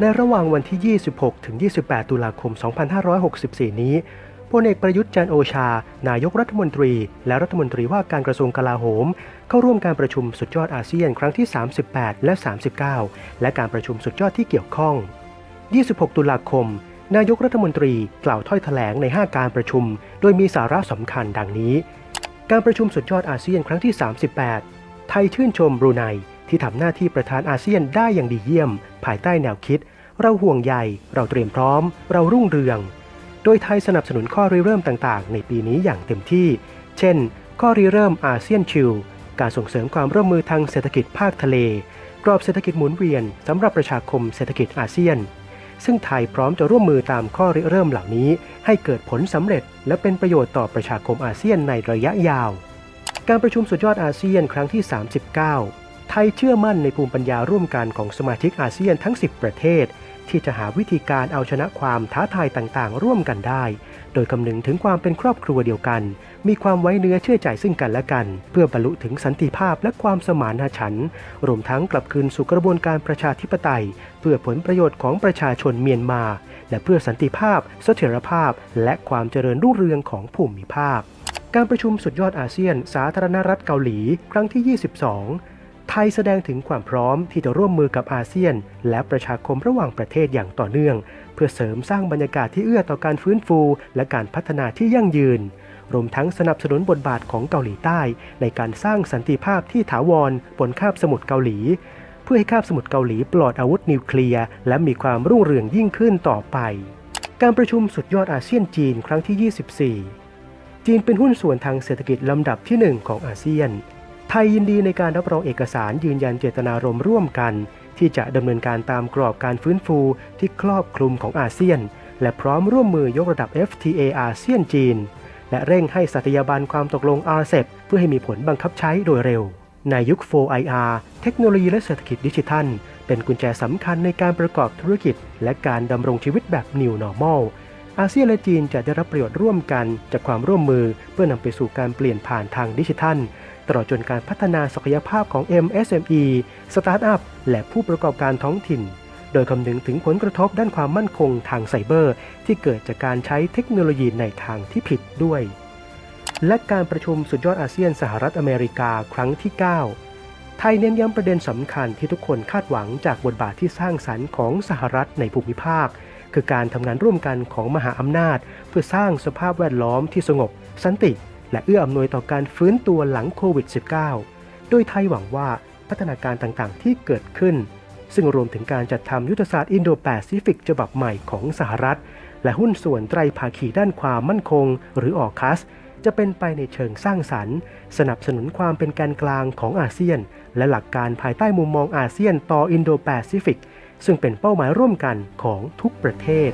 ในระหว่างวันที่ 26 ถึง 28 ตุลาคม 2564 นี้พลเอกประยุทธ์จันโอชา นายกรัฐมนตรี และรัฐมนตรีว่าการกระทรวงกลาโหม เข้าร่วมการประชุมสุดยอดอาเซียนครั้งที่ 38 และ 39 และการประชุมสุดยอดที่เกี่ยวข้อง 26 ตุลาคม นายกรัฐมนตรีกล่าวถ้อยแถลงใน 5 การประชุม โดยมีสาระสำคัญดังนี้ การประชุมสุดยอดอาเซียนครั้งที่ 38 ไทยชื่นชมบรูไน ที่ทำหน้าที่ประธานอาเซียนได้อย่างดีเยี่ยม ภายใต้แนวคิด เราห่วงใย เราเตรียมพร้อม เรารุ่งเรือง โดยไทยสนับสนุนข้อริเริ่มต่างๆ ในปีนี้อย่างเต็มที่ เช่น ข้อริเริ่มอาเซียนชิลการส่งเสริมความร่วมมือทางเศรษฐกิจภาคทะเล กรอบเศรษฐกิจหมุนเวียนสำหรับประชาคมเศรษฐกิจอาเซียน ซึ่งไทยพร้อมจะร่วมมือตามข้อริเริ่มเหล่านี้ ให้เกิดผลสำเร็จ และเป็นประโยชน์ต่อประชาคมอาเซียนในระยะยาว การประชุมสุดยอดอาเซียนครั้งที่ 39 ไทยเชื่อมั่นในภูมิปัญญาร่วมกันของสมาชิกอาเซียนทั้ง 10 ประเทศ ที่จะหาวิธีการเอาชนะความท้าทายต่างๆ ร่วมกันได้ โดยคำนึงถึงความเป็นครอบครัวเดียวกัน มีความไว้เนื้อเชื่อใจซึ่งกันและกัน เพื่อบรรลุถึงสันติภาพและความสมานฉันท์รวมทั้งกลับคืนสู่กระบวนการประชาธิปไตย เพื่อผลประโยชน์ของประชาชนเมียนมา และเพื่อสันติภาพ เสถียรภาพ และความเจริญรุ่งเรืองของภูมิภาค การประชุมสุดยอดอาเซียน สาธารณรัฐเกาหลี ครั้งที่ 22 ไทยแสดงถึงความพร้อมที่จะร่วมมือกับอาเซียน และประชาคมระหว่างประเทศอย่างต่อเนื่อง เพื่อเสริมสร้างบรรยากาศที่เอื้อต่อการฟื้นฟู และการพัฒนาที่ยั่งยืน รวมทั้งสนับสนุนบทบาทของเกาหลีใต้ ในการสร้างสันติภาพที่ถาวรบนคาบสมุทรเกาหลี เพื่อให้คาบสมุทรเกาหลีปลอดอาวุธนิวเคลียร์และมีความรุ่งเรืองยิ่งขึ้นต่อไป การประชุมสุดยอดอาเซียนจีนครั้งที่ 24 จีนเป็นหุ้นส่วนทางเศรษฐกิจลำดับที่ 1 ของอาเซียน ไทยยินดีในการรับรองเอกสารยืนยันเจตนารมณ์ร่วมกัน ที่จะดำเนินการตามกรอบการฟื้นฟูที่ครอบคลุมของอาเซียน และพร้อมร่วมมือยกระดับ FTA อาเซียนจีน และเร่งให้สัตยาบันความตกลง RCEP เพื่อให้มีผลบังคับใช้โดยเร็ว ในยุค 4IR เทคโนโลยีและเศรษฐกิจดิจิทัล เป็นกุญแจสำคัญในการประกอบธุรกิจ และการดำรงชีวิตแบบ New Normal อาเซียนและจีนจะได้รับประโยชน์ร่วมกันจากความร่วมมือเพื่อนำไปสู่การเปลี่ยนผ่านทางดิจิทัล ตลอดจนการพัฒนาศักยภาพของ MSME สตาร์ทอัพ และผู้ประกอบการท้องถิ่น โดยคำนึงถึงผลกระทบด้านความมั่นคงทางไซเบอร์ ที่เกิดจากการใช้เทคโนโลยีในทางที่ผิดด้วย และการประชุมสุดยอดอาเซียนสหรัฐอเมริกาครั้งที่ 9 ไทยเน้นย้ำประเด็นสำคัญที่ทุกคนคาดหวังจากบทบาทที่สร้างสรรค์ของสหรัฐในภูมิภาค คือการทำงานร่วมกันของมหาอำนาจ เพื่อสร้างสภาพแวดล้อมที่สงบ สันติ และเอื้ออำนวยต่อการฟื้นตัวหลังโควิด -19 โดยไทยหวังว่าพัฒนาการต่างๆ ที่เกิดขึ้น ซึ่งรวมถึงการจัดทำยุทธศาสตร์อินโดแปซิฟิกฉบับใหม่ของสหรัฐ และหุ้นส่วนไตรภาคีด้านความมั่นคง หรือออคัสจะเป็นไปในเชิงสร้างสรรค์ สนับสนุนความเป็นแกนกลางของอาเซียน และหลักการภายใต้มุมมองอาเซียนต่ออินโดแปซิฟิกซึ่งเป็นเป้าหมายร่วมกันของทุกประเทศ